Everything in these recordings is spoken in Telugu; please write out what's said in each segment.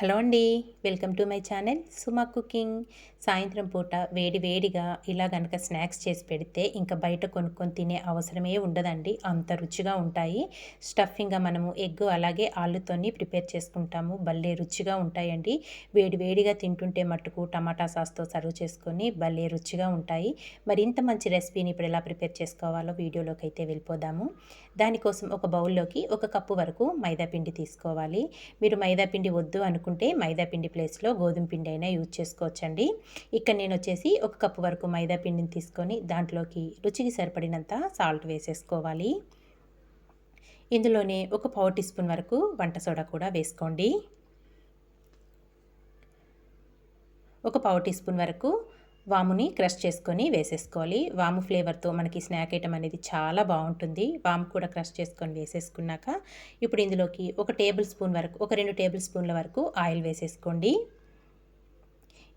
హలో అండి welcome to my channel Suma cooking. సాయంత్రం పూట వేడి వేడిగా ఇలా కనుక స్నాక్స్ చేసి పెడితే ఇంకా బయట కొనుక్కొని తినే అవసరమే ఉండదండి. అంత రుచిగా ఉంటాయి. స్టఫింగ్గా మనము ఎగ్ అలాగే ఆలుతోని ప్రిపేర్ చేసుకుంటాము. భలే రుచిగా ఉంటాయండి. వేడి వేడిగా తింటుంటే మట్టుకు టమాటా సాస్తో సర్వ్ చేసుకొని భలే రుచిగా ఉంటాయి. మరి ఇంత మంచి రెసిపీని ఇప్పుడు ఎలా ప్రిపేర్ చేసుకోవాలో వీడియోలోకి అయితే వెళ్ళిపోదాము. దానికోసం ఒక బౌల్లోకి ఒక కప్పు వరకు మైదా పిండి తీసుకోవాలి. మీరు మైదా పిండి వద్దు అనుకుంటే మైదా పిండి ప్లేస్లో గోధుమ పిండి అయినా యూజ్ చేసుకోవచ్చండి. ఇక్కడ నేను వచ్చేసి ఒక కప్పు వరకు మైదా పిండిని తీసుకొని దాంట్లోకి రుచికి సరిపడినంత సాల్ట్ వేసేసుకోవాలి. ఇందులోనే ఒక పావు టీ స్పూన్ వరకు వంట సోడా కూడా వేసుకోండి. ఒక పావు టీ స్పూన్ వరకు వాముని క్రష్ చేసుకొని వేసేసుకోవాలి. వాము ఫ్లేవర్తో మనకి స్నాక్ ఐటమ్ అనేది చాలా బాగుంటుంది. వాము కూడా క్రష్ చేసుకొని వేసేసుకున్నాక ఇప్పుడు ఇందులోకి ఒక టేబుల్ స్పూన్ వరకు ఒక రెండు టేబుల్ స్పూన్ల వరకు ఆయిల్ వేసేసుకోండి.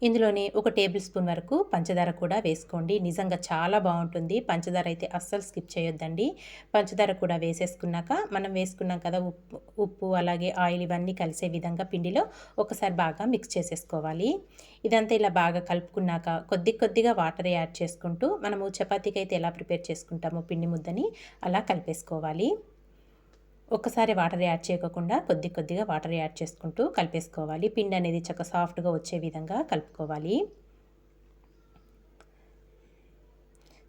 ఇందులోనే ఒక టేబుల్ స్పూన్ వరకు పంచదార కూడా వేసుకోండి. నిజంగా చాలా బాగుంటుంది. పంచదార అయితే అస్సలు స్కిప్ చేయొద్దండి. పంచదార కూడా వేసేసుకున్నాక మనం వేసుకున్నాం కదా ఉప్పు ఉప్పు అలాగే ఆయిల్ ఇవన్నీ కలిసే విధంగా పిండిలో ఒకసారి బాగా మిక్స్ చేసేసుకోవాలి. ఇదంతా ఇలా బాగా కలుపుకున్నాక కొద్ది కొద్దిగా వాటర్ యాడ్ చేసుకుంటూ మనము చపాతీకి అయితే ఎలా ప్రిపేర్ చేసుకుంటామో పిండి ముద్దని అలా కలిపేసుకోవాలి. ఒక్కసారి వాటర్ యాడ్ చేయకుండా కొద్ది కొద్దిగా వాటర్ యాడ్ చేసుకుంటూ కలిపేసుకోవాలి. పిండి అనేది చక్క సాఫ్ట్గా వచ్చే విధంగా కలుపుకోవాలి.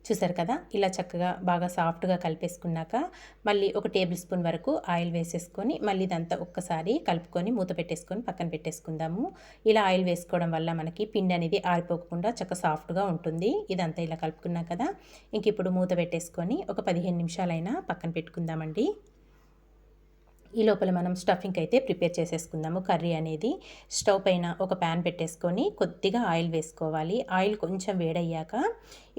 చూసారు కదా? ఇలా చక్కగా బాగా సాఫ్ట్గా కలిపేసుకున్నాక మళ్ళీ ఒక టేబుల్ స్పూన్ వరకు ఆయిల్ వేసేసుకొని మళ్ళీ ఇదంతా ఒక్కసారి కలుపుకొని మూత పెట్టేసుకొని పక్కన పెట్టేసుకుందాము. ఇలా ఆయిల్ వేసుకోవడం వల్ల మనకి పిండి అనేది ఆరిపోకుండా చక్క సాఫ్ట్గా ఉంటుంది. ఇదంతా ఇలా కలుపుకున్నాం కదా? ఇంక ఇప్పుడు మూత పెట్టేసుకొని ఒక పదిహేను నిమిషాలైనా పక్కన పెట్టుకుందామండి. ఈ లోపల మనం స్టఫింగ్ అయితే ప్రిపేర్ చేసేసుకుందాము. కర్రీ అనేది స్టవ్ పైన ఒక ప్యాన్ పెట్టేసుకొని కొద్దిగా ఆయిల్ వేసుకోవాలి. ఆయిల్ కొంచెం వేడయ్యాక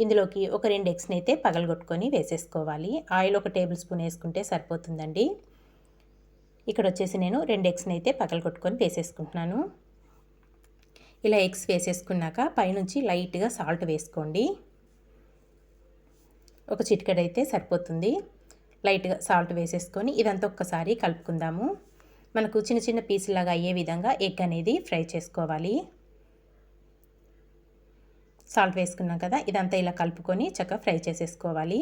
ఇందులోకి ఒక రెండు ఎగ్స్ని అయితే పగలగొట్టుకొని వేసేసుకోవాలి. ఆయిల్ ఒక టేబుల్ స్పూన్ వేసుకుంటే సరిపోతుందండి. ఇక్కడ వచ్చేసి నేను రెండు ఎగ్స్ని అయితే పగలగొట్టుకొని వేసేసుకుంటున్నాను. ఇలా ఎగ్స్ వేసేసుకున్నాక పైనుంచి లైట్గా సాల్ట్ వేసుకోండి. ఒక చిటికెడైతే సరిపోతుంది. లైట్గా సాల్ట్ వేసేసుకొని ఇదంతా ఒక్కసారి కలుపుకుందాము. మనకు చిన్న చిన్న పీసులాగా అయ్యే విధంగా ఎగ్ అనేది ఫ్రై చేసుకోవాలి. సాల్ట్ వేసుకున్నాం కదా ఇదంతా ఇలా కలుపుకొని చక్కగా ఫ్రై చేసేసుకోవాలి.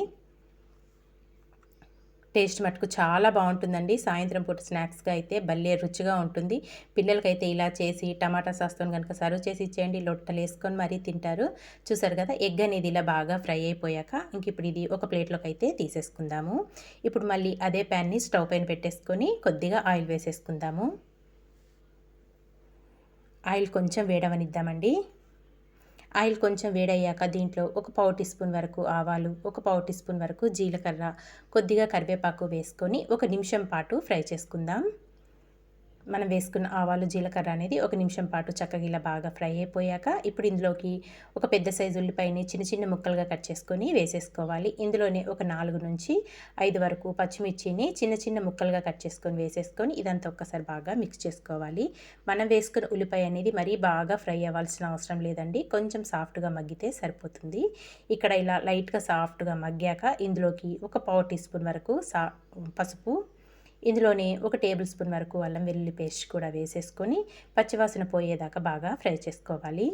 టేస్ట్ మటుకు చాలా బాగుంటుందండి. సాయంత్రం పూట స్నాక్స్గా అయితే భలే రుచిగా ఉంటుంది. పిల్లలకైతే ఇలా చేసి టమాటా సాస్తో కనుక సర్వ్ చేసి ఇచ్చేయండి. లొట్టలు వేసుకొని మరీ తింటారు. చూసారు కదా ఎగ్ అనేది ఇలా బాగా ఫ్రై అయిపోయాక ఇంక ఇప్పుడు ఇది ఒక ప్లేట్లోకి అయితే తీసేసుకుందాము. ఇప్పుడు మళ్ళీ అదే ప్యాన్ని స్టవ్ పైన పెట్టేసుకొని కొద్దిగా ఆయిల్ వేసేసుకుందాము. ఆయిల్ కొంచెం వేడవనిద్దామండి. ఆయిల్ కొంచెం వేడయ్యాక దీంట్లో ఒక పావు టీ స్పూన్ వరకు ఆవాలు ఒక పావు టీ స్పూన్ వరకు జీలకర్ర కొద్దిగా కరివేపాకు వేసుకొని ఒక నిమిషం పాటు ఫ్రై చేసుకుందాం. మనం వేసుకున్న ఆవాలు జీలకర్ర అనేది ఒక నిమిషం పాటు చక్కగా ఇలా బాగా ఫ్రై అయిపోయాక ఇప్పుడు ఇందులోకి ఒక పెద్ద సైజు ఉల్లిపాయని చిన్న చిన్న ముక్కలుగా కట్ చేసుకొని వేసేసుకోవాలి. ఇందులోనే ఒక నాలుగు నుంచి ఐదు వరకు పచ్చిమిర్చిని చిన్న చిన్న ముక్కలుగా కట్ చేసుకొని వేసేసుకొని ఇదంతా ఒక్కసారి బాగా మిక్స్ చేసుకోవాలి. మనం వేసుకున్న ఉల్లిపాయ అనేది మరీ బాగా ఫ్రై అవ్వాల్సిన అవసరం లేదండి. కొంచెం సాఫ్ట్గా మగ్గితే సరిపోతుంది. ఇక్కడ ఇలా లైట్గా సాఫ్ట్గా మగ్గాక ఇందులోకి ఒక పావు టీ స్పూన్ వరకు సా పసుపు ఇందులోనే ఒక టేబుల్ స్పూన్ వరకు అల్లం వెల్లుల్లి పేస్ట్ కూడా వేసేసుకొని పచ్చివాసన పోయేదాకా బాగా ఫ్రై చేసుకోవాలి.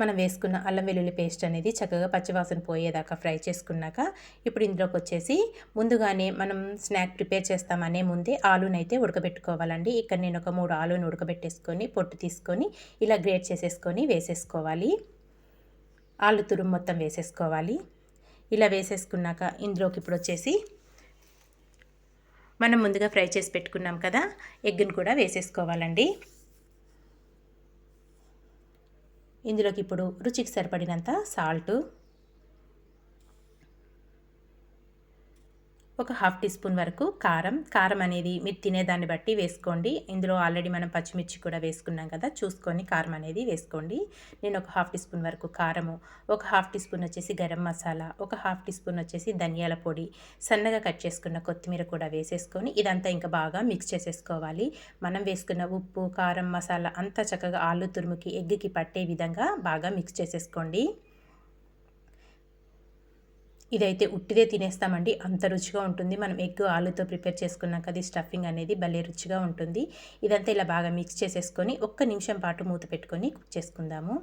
మనం వేసుకున్న అల్లం వెల్లుల్లి పేస్ట్ అనేది చక్కగా పచ్చివాసన పోయేదాకా ఫ్రై చేసుకున్నాక ఇప్పుడు ఇందులోకి వచ్చేసి ముందుగానే మనం స్నాక్ ప్రిపేర్ చేస్తామనే ముందే ఆలూనైతే ఉడకబెట్టుకోవాలండి. ఇక్కడ నేను ఒక మూడు ఆలూని ఉడకబెట్టేసుకొని పొట్టు తీసుకొని ఇలా గ్రేట్ చేసేసుకొని వేసేసుకోవాలి. ఆలు తురుము మొత్తం వేసేసుకోవాలి. ఇలా వేసేసుకున్నాక ఇందులోకి ఇప్పుడు వచ్చేసి మనం ముందుగా ఫ్రై చేసి పెట్టుకున్నాం కదా ఎగ్గును కూడా వేసేసుకోవాలండి. ఇందులోకి ఇప్పుడు రుచికి సరిపడినంత సాల్టు ఒక హాఫ్ టీ స్పూన్ వరకు కారం. కారం అనేది మీరు తినేదాన్ని బట్టి వేసుకోండి. ఇందులో ఆల్రెడీ మనం పచ్చిమిర్చి కూడా వేసుకున్నాం కదా చూసుకొని కారం అనేది వేసుకోండి. నేను ఒక హాఫ్ టీ స్పూన్ వరకు కారము ఒక హాఫ్ టీ స్పూన్ వచ్చేసి గరం మసాలా ఒక హాఫ్ టీ స్పూన్ వచ్చేసి ధనియాల పొడి సన్నగా కట్ చేసుకున్న కొత్తిమీర కూడా వేసేసుకొని ఇదంతా ఇంకా బాగా మిక్స్ చేసేసుకోవాలి. మనం వేసుకున్న ఉప్పు కారం మసాలా అంతా చక్కగా ఆలు తురుముకి ఎగ్గుకి పట్టే విధంగా బాగా మిక్స్ చేసేసుకోండి. ఇదైతే ఉట్టిదే తినేస్తామండి. అంత రుచిగా ఉంటుంది. మనం ఎగ్ ఆలుతో ప్రిపేర్ చేసుకున్నాక అది స్టఫింగ్ అనేది భలే రుచిగా ఉంటుంది. ఇదంతా ఇలా బాగా మిక్స్ చేసేసుకొని ఒక్క నిమిషం పాటు మూత పెట్టుకొని కుక్ చేసుకుందాము.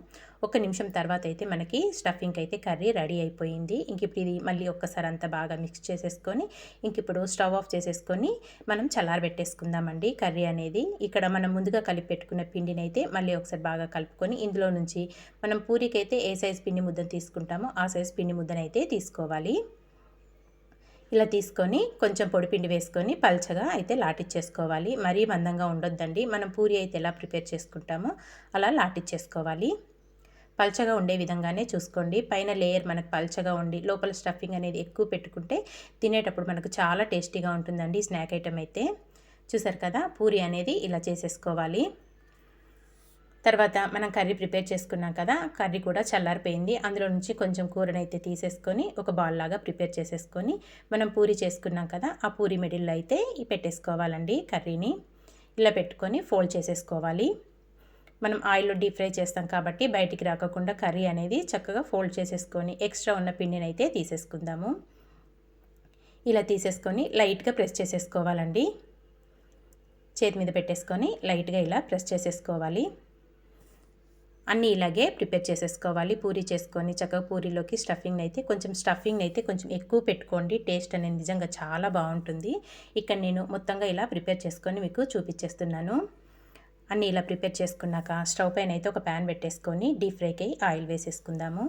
ఒక నిమిషం తర్వాత అయితే మనకి స్టఫింగ్ అయితే కర్రీ రెడీ అయిపోయింది. ఇంక ఇప్పుడు ఇది మళ్ళీ ఒక్కసారి అంతా బాగా మిక్స్ చేసేసుకొని ఇంక ఇప్పుడు స్టవ్ ఆఫ్ చేసేసుకొని మనం చల్లారబెట్టేసుకుందామండి కర్రీ అనేది. ఇక్కడ మనం ముందుగా కలిపి పెట్టుకున్న పిండిని అయితే మళ్ళీ ఒకసారి బాగా కలుపుకొని ఇందులో నుంచి మనం పూరికైతే ఏ సైజ్ పిండి ముద్దను తీసుకుంటామో ఆ సైజ్ పిండి ముద్దనైతే తీసుకోవాలి. ఇలా తీసుకొని కొంచెం పొడిపిండి వేసుకొని పల్చగా అయితే లాటిచ్చేసుకోవాలి. మరీ మందంగా ఉండొద్దండి. మనం పూరి అయితే ఎలా ప్రిపేర్ చేసుకుంటామో అలా లాటిచ్చేసుకోవాలి. పల్చగా ఉండే విధంగానే చూసుకోండి. పైన లేయర్ మనకు పల్చగా ఉండి లోపల స్టఫింగ్ అనేది ఎక్కువ పెట్టుకుంటే తినేటప్పుడు మనకు చాలా టేస్టీగా ఉంటుందండి స్నాక్ ఐటమ్ అయితే. చూసారు కదా? పూరి అనేది ఇలా చేసేసుకోవాలి. తర్వాత మనం కర్రీ ప్రిపేర్ చేసుకున్నాం కదా కర్రీ కూడా చల్లారిపోయింది. అందులో నుంచి కొంచెం కూరనైతే తీసేసుకొని ఒక బాల్ లాగా ప్రిపేర్ చేసేసుకొని మనం పూరి చేసుకున్నాం కదా ఆ పూరి మిడిల్లో అయితే పెట్టేసుకోవాలండి కర్రీని. ఇలా పెట్టుకొని ఫోల్డ్ చేసేసుకోవాలి. మనం ఆయిల్లో డీప్ ఫ్రై చేస్తాం కాబట్టి బయటికి రాకుండా కర్రీ అనేది చక్కగా ఫోల్డ్ చేసేసుకొని ఎక్స్ట్రా ఉన్న పిండిని అయితే తీసేసుకుందాము. ఇలా తీసేసుకొని లైట్గా ప్రెస్ చేసేసుకోవాలండి. చేతి మీద పెట్టేసుకొని లైట్గా ఇలా ప్రెస్ చేసేసుకోవాలి. అన్నీ ఇలాగే ప్రిపేర్ చేసేసుకోవాలి. పూరీ చేసుకొని చక్కగా పూరీలోకి స్టఫింగ్ అయితే కొంచెం స్టఫింగ్ అయితే కొంచెం ఎక్కువ పెట్టుకోండి. టేస్ట్ అనేది నిజంగా చాలా బాగుంటుంది. ఇక్కడ నేను మొత్తంగా ఇలా ప్రిపేర్ చేసుకొని మీకు చూపించేస్తున్నాను. అన్నీ ఇలా ప్రిపేర్ చేసుకున్నాక స్టవ్ పైన అయితే ఒక ప్యాన్ పెట్టేసుకొని డీప్ ఫ్రైకి ఆయిల్ వేసేసుకుందాము.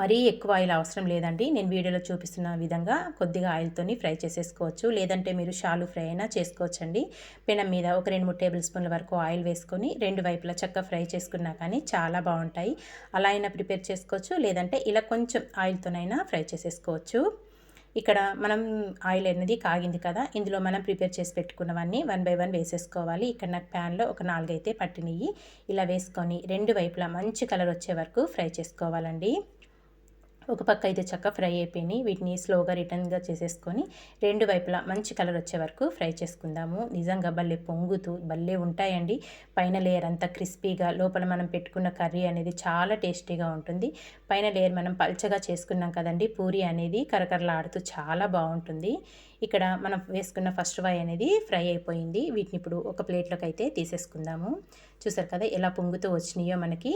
మరీ ఎక్కువ ఆయిల్ అవసరం లేదండి. నేను వీడియోలో చూపిస్తున్న విధంగా కొద్దిగా ఆయిల్తోని ఫ్రై చేసేసుకోవచ్చు. లేదంటే మీరు షాలు ఫ్రై అయినా చేసుకోవచ్చండి. పెనం మీద ఒక రెండు మూడు టేబుల్ స్పూన్ల వరకు ఆయిల్ వేసుకొని రెండు వైపులా చక్కగా ఫ్రై చేసుకున్నా కానీ చాలా బాగుంటాయి. అలా అయినా ప్రిపేర్ చేసుకోవచ్చు. లేదంటే ఇలా కొంచెం ఆయిల్తోనైనా ఫ్రై చేసేసుకోవచ్చు. ఇక్కడ మనం ఆయిల్ అనేది కాగింది కదా ఇందులో మనం ప్రిపేర్ చేసి పెట్టుకున్నవన్నీ వన్ బై వన్ వేసేసుకోవాలి. ఇక్కడ నాకు ప్యాన్లో ఒక నాలుగైతే పట్టినవి ఇలా వేసుకొని రెండు వైపులా మంచి కలర్ వచ్చే వరకు ఫ్రై చేసుకోవాలండి. ఒక పక్క అయితే చక్క ఫ్రై అయిపోయినాయి. వీటిని స్లోగా రిటర్న్గా చేసేసుకొని రెండు వైపులా మంచి కలర్ వచ్చే వరకు ఫ్రై చేసుకుందాము. నిజంగా భలే పొంగుతూ భలే ఉంటాయండి. పైన లేయర్ అంతా క్రిస్పీగా లోపల మనం పెట్టుకున్న కర్రీ అనేది చాలా టేస్టీగా ఉంటుంది. పైన లేయర్ మనం పల్చగా చేసుకున్నాం కదండి పూరి అనేది కరకరలాడుతూ చాలా బాగుంటుంది. ఇక్కడ మనం వేసుకున్న ఫస్ట్ వై అనేది ఫ్రై అయిపోయింది. వీటిని ఇప్పుడు ఒక ప్లేట్లోకి అయితే తీసేసుకుందాము. చూసారు కదా ఎలా పొంగుతూ వచ్చినాయో మనకి.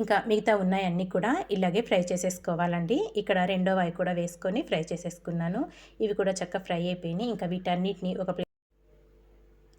ఇంకా మిగతా ఉన్నాయన్నీ కూడా ఇలాగే ఫ్రై చేసేసుకోవాలండి. ఇక్కడ రెండో వాయి కూడా వేసుకొని ఫ్రై చేసేసుకున్నాను. ఇవి కూడా చక్కగా ఫ్రై అయిపోయినాయి. ఇంకా వీటన్నిటిని ఒక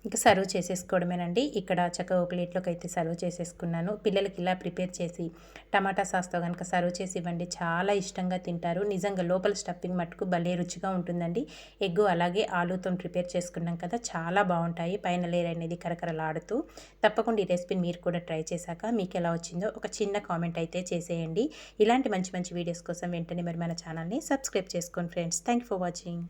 ఇంకా సర్వ్ చేసేసుకోవడమేనండి. ఇక్కడ చక్కగా ఒక ప్లేట్లోకి అయితే సర్వ్ చేసేసుకున్నాను. పిల్లలకి ఇలా ప్రిపేర్ చేసి టమాటా సాస్తో కనుక సర్వ్ చేసి ఇవ్వండి. చాలా ఇష్టంగా తింటారు. నిజంగా లోపల స్టఫింగ్ మట్టుకు భలే రుచిగా ఉంటుందండి. ఎగ్గు అలాగే ఆలూతో ప్రిపేర్ చేసుకున్నాం కదా చాలా బాగుంటాయి. పైన లేర్ అనేది కరకరలాడుతూ తప్పకుండా ఈ రెసిపీని మీరు కూడా ట్రై చేశాక మీకు ఎలా వచ్చిందో ఒక చిన్న కామెంట్ అయితే చేసేయండి. ఇలాంటి మంచి మంచి వీడియోస్ కోసం వెంటనే మరి మన ఛానల్ని సబ్స్క్రైబ్ చేసుకోండి ఫ్రెండ్స్. Thank for watching.